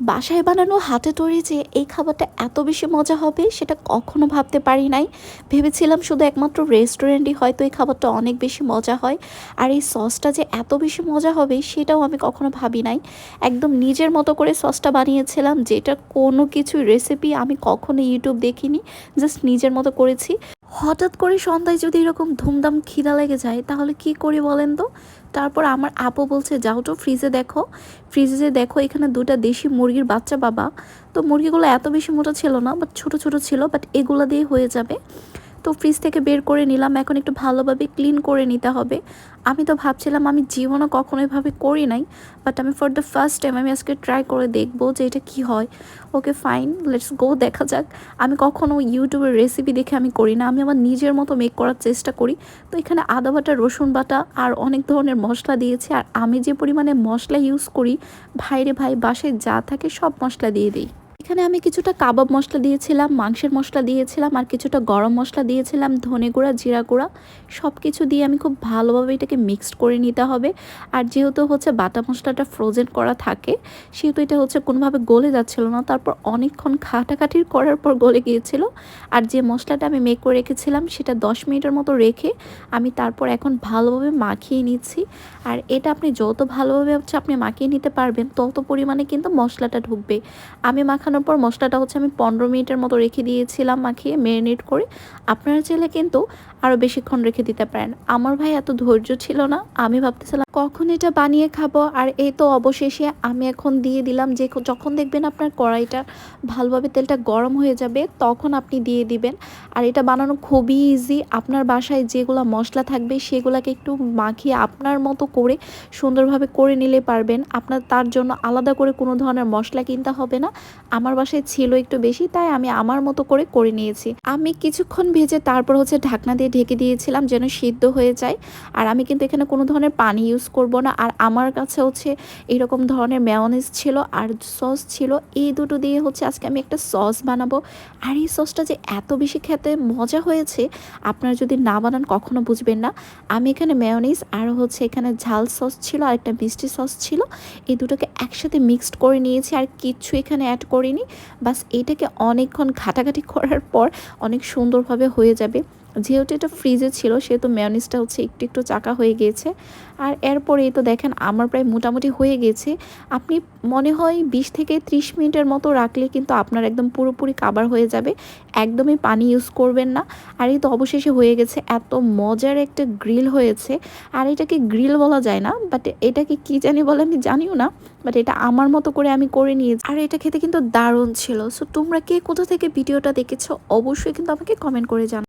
বাসায় বানানো, হাতে তৈরি যে এই খাবারটা এত বেশি মজা হবে সেটা কখনো ভাবতে পারি নাই। ভেবেছিলাম শুধু একমাত্র রেস্টুরেন্টই হয়তো এই খাবারটা অনেক বেশি মজা হয়। আর এই সসটা যে এত বেশি মজা হবে সেটাও আমি কখনো ভাবি নাই। একদম নিজের মতো করে সসটা বানিয়েছিলাম যেটা কোনো কিছু রেসিপি আমি কখনো ইউটিউব দেখিনি জাস্ট নিজের মতো করেছি। হঠাৎ করে সন্ধ্যায় যদি এরকম ধুমধাম খিদা লেগে যায়, তাহলে কি করি বলেন তো? তারপর আমার আপু বলছে, যাও তো ফ্রিজে দেখো। ফ্রিজে দেখো, এখানে দুটা দেশি মুরগির বাচ্চা বাবা। তো মুরগিগুলো এত বেশি মোটা ছিল না বাট ছোট ছোট ছিল বাট এগুলো দিয়ে হয়ে যাবে। তো ফ্রিজ থেকে বের করে নিলাম, এখন একটু ভালোভাবে ক্লিন করে নিতে হবে। আমি তো ভাবছিলাম আমি জীবনও কখনো এভাবে করি নাই বাট আমি ফর দ্য ফার্স্ট টাইম আমি আজকে ট্রাই করে দেখব যে এটা কি হয়। ওকে ফাইন লেটস গো দেখা যাক। আমি কখনো ইউটিউবের রেসিপি দেখে আমি করি না, আমি আমার নিজের মতো মেক করার চেষ্টা করি। তো এখানে আদা বাটা, রসুন বাটা আর অনেক ধরনের মশলা দিয়েছি, আর আমি যে পরিমাণে মশলা ইউজ করি, ভাইরে ভাই, বাসায় যা থাকে সব মশলা দিয়ে দিই। এখানে আমি কিছুটা কাবাব মশলা দিয়েছিলাম, মাংসের মশলা দিয়েছিলাম আর কিছুটা গরম মশলা দিয়েছিলাম, ধনে গুঁড়া, জিরা গুঁড়া। সব কিছু দিয়ে আমি খুব ভালোভাবে এটাকে মিক্সড করে নিতে হবে। আর যেহেতু হচ্ছে বাটা মশলাটা ফ্রোজেন করা থাকে, সেহেতু এটা হচ্ছে কোনোভাবে গলে যাচ্ছিল না। তারপর অনেকক্ষণ খাটাখাটির করার পর গলে গিয়েছিল। আর যে মশলাটা আমি মেক করে রেখেছিলাম, সেটা দশ মিনিটের মতো রেখে আমি তারপর এখন ভালোভাবে মাখিয়ে নিচ্ছি। আর এটা আপনি যত ভালোভাবে হচ্ছে আপনি মাখিয়ে নিতে পারবেন, তত পরিমাণে কিন্তু মশলাটা ঢুকবে। আমি মাখানোর পর মশলাটা হচ্ছে আমি পনেরো মিনিটের মতো রেখে দিয়েছিলাম মাখিয়ে ম্যারিনেট করে। আপনারা চাইলে কিন্তু আরও বেশিক্ষণ রেখে দিতে পারেন। আমার ভাই এত ধৈর্য ছিল না, আমি ভাবতেছিলাম কখন এটা বানিয়ে খাব? আর এই তো অবশেষে আমি এখন দিয়ে দিলাম যে যখন দেখবেন আপনার কড়াইটা ভালোভাবে তেলটা গরম হয়ে যাবে, তখন আপনি দিয়ে দিবেন। আর এটা বানানো খুবই ইজি আপনার বাসায় যেগুলো মশলা থাকবে সেগুলোকে একটু মাখিয়ে আপনার মতো করে সুন্দরভাবে করে নিলে পারবেন। আপনার, তার জন্য আলাদা করে কোনো ধরনের মশলা কিনতে হবে না। আমার বাসায় ছিল একটু বেশি, তাই আমি আমার মতো করে করে নিয়েছি। আমি কিছুক্ষণ ভেজে তারপর হচ্ছে ঢাকনা দিয়ে ঢেকে দিয়েছিলাম যেন সিদ্ধ হয়ে যায়। আর আমি কিন্তু এখানে কোনো ধরনের পানি ইউজ করব না। আর আমার কাছে হচ্ছে এরকম ধরনের ম্যাওনিজ ছিল আর সস ছিল। এই দুটো দিয়ে হচ্ছে আজকে আমি একটা সস বানাবো। আর এই সসটা যে এত বেশি খেতে মজা হয়েছে, আপনারা যদি না বানান কখনো বুঝবেন না। আমি এখানে ম্যাওনিজ আর হচ্ছে এখানে ঝাল সস ছিল আর একটা মিষ্টি সস ছিল। এই দুটোকে একসাথে মিক্সড করে নিয়েছি। আর কিচ্ছু এখানে অ্যাড করিনি। বাস এটাকে অনেকক্ষণ ঘাটাঘাটি করার পর অনেক সুন্দরভাবে হয়ে যাবে। যেহেতু এটা ফ্রিজে ছিল, সেহেতু ম্যানিসটা হচ্ছে একটু একটু চাকা হয়ে গিয়েছে আর এরপরেই তো দেখেন, আমার প্রায় মোটামুটি হয়ে গেছে। আপনি মনে হয় বিশ থেকে ত্রিশ মিনিটের মতো রাখলে কিন্তু আপনার একদম পুরোপুরি কাবার হয়ে যাবে। একদমই পানি ইউজ করবেন না। আর এই তো অবশেষে হয়ে গেছে, এত মজার একটা গ্রিল হয়েছে। আর এটাকে গ্রিল বলা যায় না বাট এটাকে কি জানি বলে আমি জানিও না বাট এটা আমার মতো করে আমি করে নিয়েছি। আর এটা খেতে কিন্তু দারুণ ছিল। সো তোমরা কে কোথা থেকে ভিডিওটা দেখেছ, অবশ্যই কিন্তু আমাকে কমেন্ট করে জানো